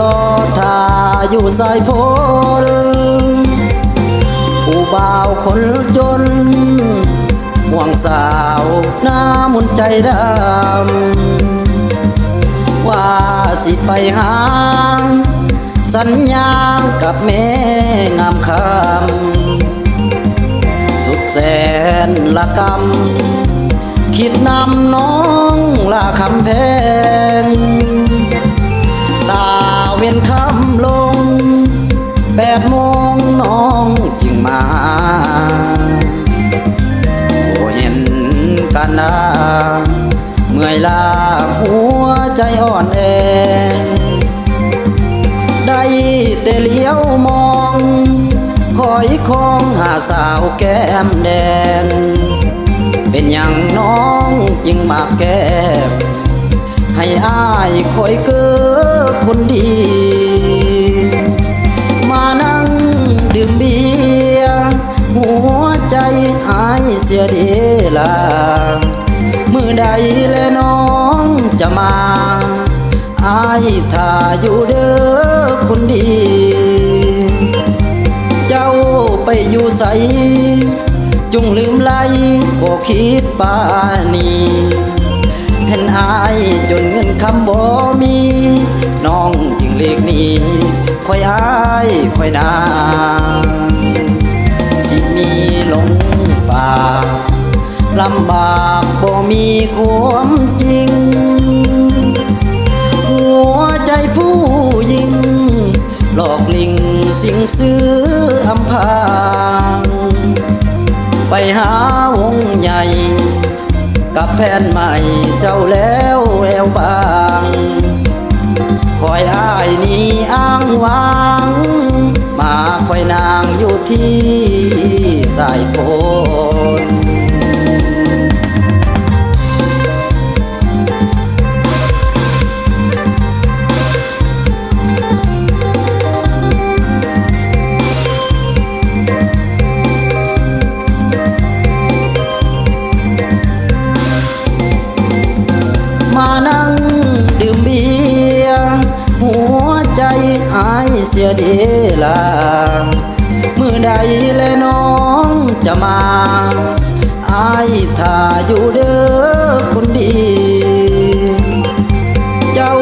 รอท่าอยู่สายพลผู้บ่าวคนจนห่วงสาวหน้ามุนใจดำว่าสิไปหาสัญญากับแม่งามคำสุดแสนละกำคิดนำน้องละคำแพง เวียนคำลงแปดโมงน้องจึงมาโอ้เห็นกันนาเมื่อยลาหัวใจอ่อนแอได้แต่เลี้ยวมองคอยคองหาสาวแก้มแดง เป็นอย่างน้องจึงมาแก้ม ให้อายคอยเกือคนดี มานั่งดื่มเบียร์หัวใจหายเสียเดลามือใดแลน้องจะมาอายถ้าอยู่เด้อคนดี เจ้าไปอยู่ใสจุงลืมไล่บ่คิดปานีเห็นอายจนเงินคำบ่มี น้องจึงเลกหนี้คอยอายคอยนางสิมีหลงป่าลำบากบ่มีความจริง หัวใจผู้หญิง หลอกลิงสิงซื้ออำพางไปหา กับแผนใหม่เจ้าแล้วแววบาง คอยอ้ายนี้อ้างวาง สียเดลามือใดแลน้องจะมาอายถ้าอยู่เด้อคนดี เจ้า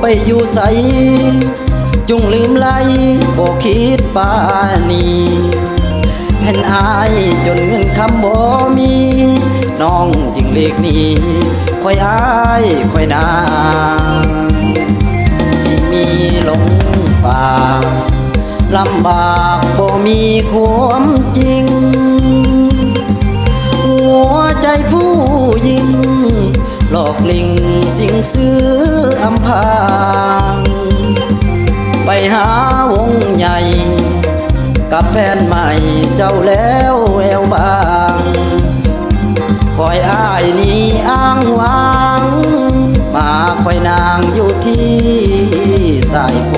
ไปอยู่ใสจงลืมไล่บ่คิดปานีเห็นอายจนเงินคำบ่มี น้องจึงเลีกนี้คอยอายคอยนาำบากบ่มีความจริง หัวใจผู้หญิง หลอกลิงสิงซื้ออำพางไปหาวงใหญ่ กับแฟนใหม่เจ้าแล้วแอวบางคอยอ้ายนี้อ้างวาง มาคอยนางอยู่ที่สายโพ